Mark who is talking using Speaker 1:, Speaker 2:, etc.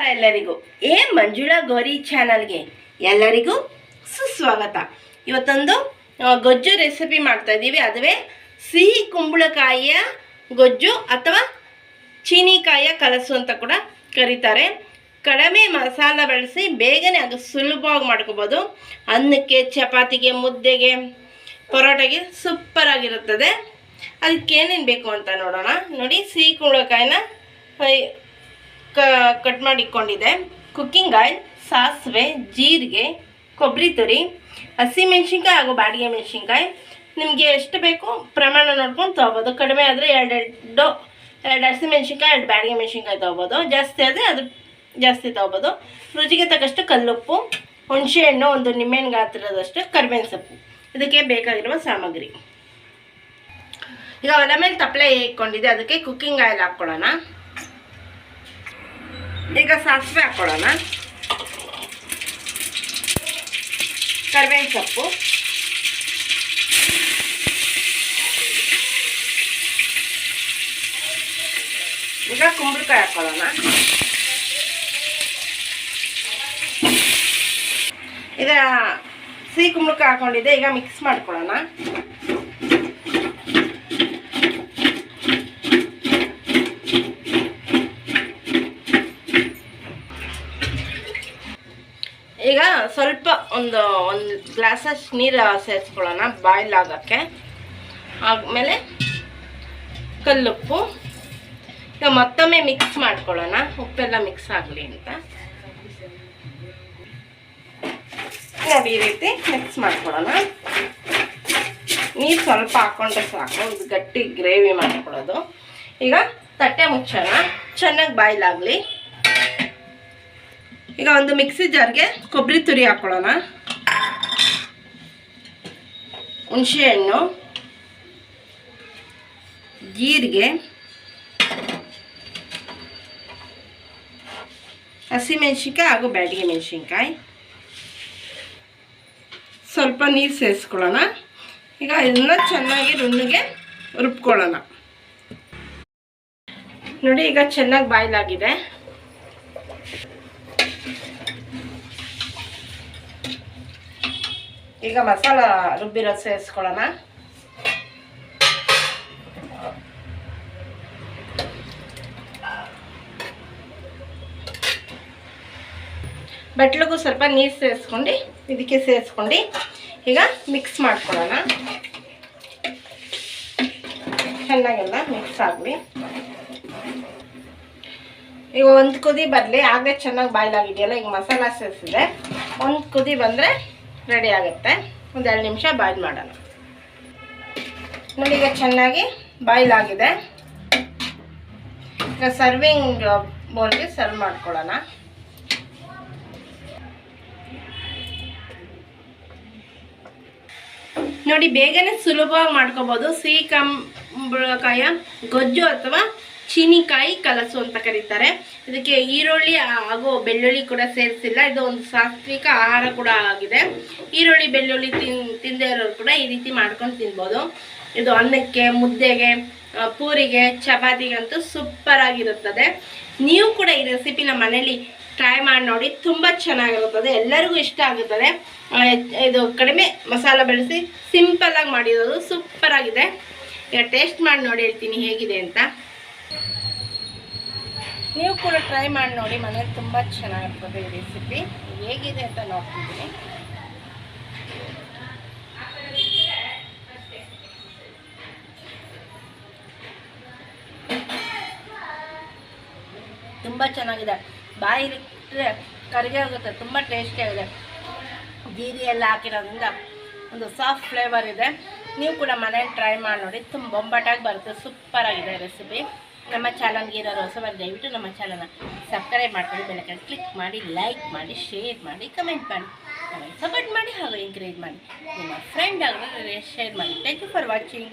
Speaker 1: ನಮಸ್ಕಾರ ಎಲ್ಲರಿಗೂ. ಏ ಮಂಜುಳಾ ಗೌರಿ ಚಾನಲ್ಗೆ ಎಲ್ಲರಿಗೂ ಸುಸ್ವಾಗತ. ಇವತ್ತೊಂದು ಗೊಜ್ಜು ರೆಸಿಪಿ ಮಾಡ್ತಾ ಇದ್ದೀವಿ ಅದುವೇ ಸಿಹಿ ಕುಂಬಳಕಾಯಿಯ ಗೊಜ್ಜು ಅಥವಾ ಚೀನಿಕಾಯಿಯ ಕಲಸು ಅಂತ ಕೂಡ ಕರೀತಾರೆ. ಕಡಿಮೆ ಮಸಾಲ ಬಳಸಿ ಬೇಗನೆ ಅದು ಸುಲಭವಾಗಿ ಮಾಡ್ಕೋಬೋದು. ಅನ್ನಕ್ಕೆ, ಚಪಾತಿಗೆ, ಮುದ್ದೆಗೆ, ಪರೋಟಗೆ ಸೂಪರ್ ಆಗಿರುತ್ತದೆ. ಅದಕ್ಕೆ ಏನೇನು ಬೇಕು ಅಂತ ನೋಡೋಣ. ನೋಡಿ, ಸಿಹಿ ಕುಂಬಳಕಾಯಿನ ಕಟ್ ಮಾಡಿ ಇಟ್ಕೊಂಡಿದ್ದೆ ಕುಕ್ಕಿಂಗ್ ಆಯಿಲ್, ಸಾಸಿವೆ, ಜೀರಿಗೆ, ಕೊಬ್ಬರಿ ತುರಿ ಹಸಿಮೆಣ್ಸಿನ್ಕಾಯಿ ಹಾಗೂ ಬಾಡಿಗೆ ಮೆಣಸಿನ್ಕಾಯಿ. ನಿಮಗೆ ಎಷ್ಟು ಬೇಕು ಪ್ರಮಾಣ ನೋಡ್ಕೊಂಡು ತೊಗೋಬೋದು. ಕಡಿಮೆ ಆದರೆ ಎರಡೆರಡು ಎರಡು ಹಸಿಮೆಣ್ಸಿನ್ಕಾಯಿ ಎರಡು ಬಾಡಿಗೆ ಮೆಣಸಿನ್ಕಾಯಿ ತೊಗೋಬೋದು. ಜಾಸ್ತಿ ಆದರೆ ಅದು ಜಾಸ್ತಿ ತೊಗೋಬೋದು. ರುಚಿಗೆ ತಕ್ಕಷ್ಟು ಕಲ್ಲುಪ್ಪು ಹುಣಸೆ ಹಣ್ಣು ಒಂದು ನಿಂಬೆಹಣ್ಣು ಗಾತ್ರದಷ್ಟು ಕರಿಬೇವಿನ ಸೊಪ್ಪು ಇದಕ್ಕೆ ಬೇಕಾಗಿರುವ ಸಾಮಗ್ರಿ. ಈಗ ಒಲೆ ಮೇಲೆ ತಪ್ಪಲೆ ಇಟ್ಕೊಂಡಿದ್ದೆ. ಅದಕ್ಕೆ ಕುಕ್ಕಿಂಗ್ ಆಯಿಲ್ ಹಾಕ್ಕೊಳ್ಳೋಣ. ಈಗ ಸಾಸಿವೆ ಹಾಕ್ಕೊಳ್ಳೋಣ ಕರಿಬೇವಿನ ಸೊಪ್ಪು. ಈಗ ಕುಂಬಳಕಾಯಿ ಹಾಕ್ಕೊಳ್ಳೋಣ ಈಗ ಸಿಹಿ ಕುಂಬಳಕಾಯಿ ಹಾಕೊಂಡಿದ್ದೆ, ಈಗ ಮಿಕ್ಸ್ ಮಾಡ್ಕೊಳ್ಳೋಣ ಈಗ ಸ್ವಲ್ಪ ಒಂದು ಒಂದು ಗ್ಲಾಸಷ್ಟು ನೀರು ಸೇರಿಸ್ಕೊಳ್ಳೋಣ ಬಾಯ್ಲ್ ಆಗೋಕ್ಕೆ ಆದಮೇಲೆ ಕಲ್ಲುಪ್ಪು. ಈಗ ಮತ್ತೊಮ್ಮೆ ಮಿಕ್ಸ್ ಮಾಡ್ಕೊಳ್ಳೋಣ. ಉಪ್ಪೆಲ್ಲ ಮಿಕ್ಸ್ ಆಗಲಿ ಅಂತ. ಈ ರೀತಿ ಮಿಕ್ಸ್ ಮಾಡ್ಕೊಳ್ಳೋಣ. ನೀರು ಸ್ವಲ್ಪ ಹಾಕ್ಕೊಂಡ್ರೆ ಸಾಕು. ಒಂದು ಗಟ್ಟಿ ಗ್ರೇವಿ ಮಾಡ್ಕೊಳ್ಳೋದು. ಈಗ ತಟ್ಟೆ ಮುಚ್ಚೋಣ. ಚೆನ್ನಾಗಿ ಬಾಯ್ಲ್ ಆಗಲಿ ಈಗ ಒಂದು ಮಿಕ್ಸಿ ಜಾರ್ಗೆ ಕೊಬ್ಬರಿ ತುರಿ ಹಾಕೊಳ್ಳೋಣ. ಹುಣಸೆ ಹಣ್ಣು, ಜೀರಿಗೆ, ಹಸಿಮೆಣ್ಸಿನ್ಕಾಯಿ ಹಾಗೂ ಬ್ಯಾಡಿಗೆ ಮೆಣಸಿನ್ಕಾಯಿ. ಸ್ವಲ್ಪ ನೀರು ಸೇರಿಸ್ಕೊಳ್ಳೋಣ. ಈಗ ಇದನ್ನ ಚೆನ್ನಾಗಿ ರುಣ್ಣಿಗೆ ರುಬ್ಕೊಳ್ಳೋಣ. ನೋಡಿ, ಈಗ ಚೆನ್ನಾಗಿ ಬಾಯ್ಲ್ ಈಗ ಮಸಾಲ ರುಬ್ಬಿರೋ ಸೇರಿಸ್ಕೊಳ್ಳೋಣ. ಬಟ್ಲಿಗೂ ಸ್ವಲ್ಪ ನೀರು ಸೇರಿಸ್ಕೊಂಡು, ಇದಕ್ಕೆ ಸೇರಿಸ್ಕೊಂಡು ಈಗ ಮಿಕ್ಸ್ ಮಾಡ್ಕೊಳ್ಳೋಣ. ಚೆನ್ನಾಗೆಲ್ಲ ಮಿಕ್ಸ್ ಆಗಲಿ. ಈಗ ಒಂದು ಕುದಿ ಬರಲಿ, ಆಗಲೇ ಚೆನ್ನಾಗಿ ಬಾಯ್ಲಾಗಿದೆಯಲ್ಲ ಈಗ ಮಸಾಲ ಸೇರಿಸಿದೆ. ಒಂದು ಕುದಿ ಬಂದರೆ ರೆಡಿ ಆಗುತ್ತೆ. ಒಂದು ಎರಡು ನಿಮಿಷ ಬಾಯ್ಲ್ ಮಾಡೋಣ. ನೋಡಿ, ಈಗ ಚೆನ್ನಾಗಿ ಬಾಯ್ಲ್ ಆಗಿದೆ. ಈಗ ಸರ್ವಿಂಗ್ ಬೌಲ್ಗೆ ಸರ್ವ್ ಮಾಡ್ಕೊಳ್ಳೋಣ. ನೋಡಿ, ಬೇಗನೆ ಸುಲಭವಾಗಿ ಮಾಡ್ಕೋಬೋದು. ಸಿಹಿ ಕಂಬಳಕಾಯ, ಗೊಜ್ಜು ಅಥವಾ ಚೀನಿಕಾಯಿ ಕಲಸು ಅಂತ ಕರೀತಾರೆ. ಇದಕ್ಕೆ ಈರುಳ್ಳಿ ಹಾಗೂ ಬೆಳ್ಳುಳ್ಳಿ ಕೂಡ ಸೇರಿಸಿಲ್ಲ. ಇದು ಒಂದು ಸಾತ್ವಿಕ ಆಹಾರ ಕೂಡ ಆಗಿದೆ. ಈರುಳ್ಳಿ, ಬೆಳ್ಳುಳ್ಳಿ ತಿನ್, ತಿಂದೇ ಇರೋರು ಕೂಡ ಈ ರೀತಿ ಮಾಡ್ಕೊಂಡು ತಿನ್ಬೋದು. ಇದು ಅನ್ನಕ್ಕೆ, ಮುದ್ದೆಗೆ ಪೂರಿಗೆ, ಚಪಾತಿಗಂತೂ ಸೂಪರ್ ಆಗಿರುತ್ತದೆ. ನೀವು ಕೂಡ ಈ ರೆಸಿಪಿನ ಮನೇಲಿ ಟ್ರೈ ಮಾಡಿ ನೋಡಿ. ತುಂಬ ಚೆನ್ನಾಗಿರುತ್ತದೆ. ಎಲ್ಲರಿಗೂ ಇಷ್ಟ ಆಗುತ್ತದೆ. ಇದು ಕಡಿಮೆ ಮಸಾಲ ಬೆಳೆಸಿ ಸಿಂಪಲ್ಲಾಗಿ ಮಾಡಿರೋದು ಸೂಪರ್ ಆಗಿದೆ. ಈಗ ಟೇಸ್ಟ್ ಮಾಡಿ ನೋಡಿ ಹೇಳ್ತೀನಿ ಹೇಗಿದೆ ಅಂತ. ನೀವು ಕೂಡ ಟ್ರೈ ಮಾಡಿ ನೋಡಿ, ಮನೇಲಿ ತುಂಬ ಚೆನ್ನಾಗಿರ್ತದೆ ಈ ರೆಸಿಪಿ ಹೇಗಿದೆ ಅಂತ ನೋಡ್ತಿದ್ದೀನಿ. ತುಂಬ ಚೆನ್ನಾಗಿದೆ. ಬಾಯಿಲಿಟ್ಟರೆ ಕರಿಗೆ ಆಗುತ್ತೆ, ತುಂಬ ಟೇಸ್ಟಿಯಾಗಿದೆ ಜೀರಿ ಎಲ್ಲ ಹಾಕಿರೋದ್ರಿಂದ ಒಂದು ಸಾಫ್ಟ್ ಫ್ಲೇವರ್ ಇದೆ. ನೀವು ಕೂಡ ಮನೇಲಿ ಟ್ರೈ ಮಾಡಿ ನೋಡಿ, ತುಂಬ ಬೊಂಬಾಟಾಗಿ ಬರುತ್ತೆ. ಸೂಪರ್ ಆಗಿದೆ ರೆಸಿಪಿ ನಮ್ಮ ಚಾನಲ್ಗೆ ಇರೋರು ಹೊಸವಾಗಿ ದಯವಿಟ್ಟು ನಮ್ಮ ಚಾನಲ್ನ ಸಬ್ಸ್ಕ್ರೈಬ್ ಮಾಡ್ಕೊಂಡು ಬೆಳಗ್ಗೆ ಕ್ಲಿಕ್ ಮಾಡಿ ಲೈಕ್ ಮಾಡಿ ಶೇರ್ ಮಾಡಿ ಕಮೆಂಟ್ ಮಾಡಿ. ನಮಗೆ ಸಪೋರ್ಟ್ ಮಾಡಿ ಹಾಗೂ ಎಂಕರೇಜ್ ಮಾಡಿ. ನಿಮ್ಮ ಫ್ರೆಂಡ್ ಆಗಿ ಶೇರ್ ಮಾಡಿ. Thank you for watching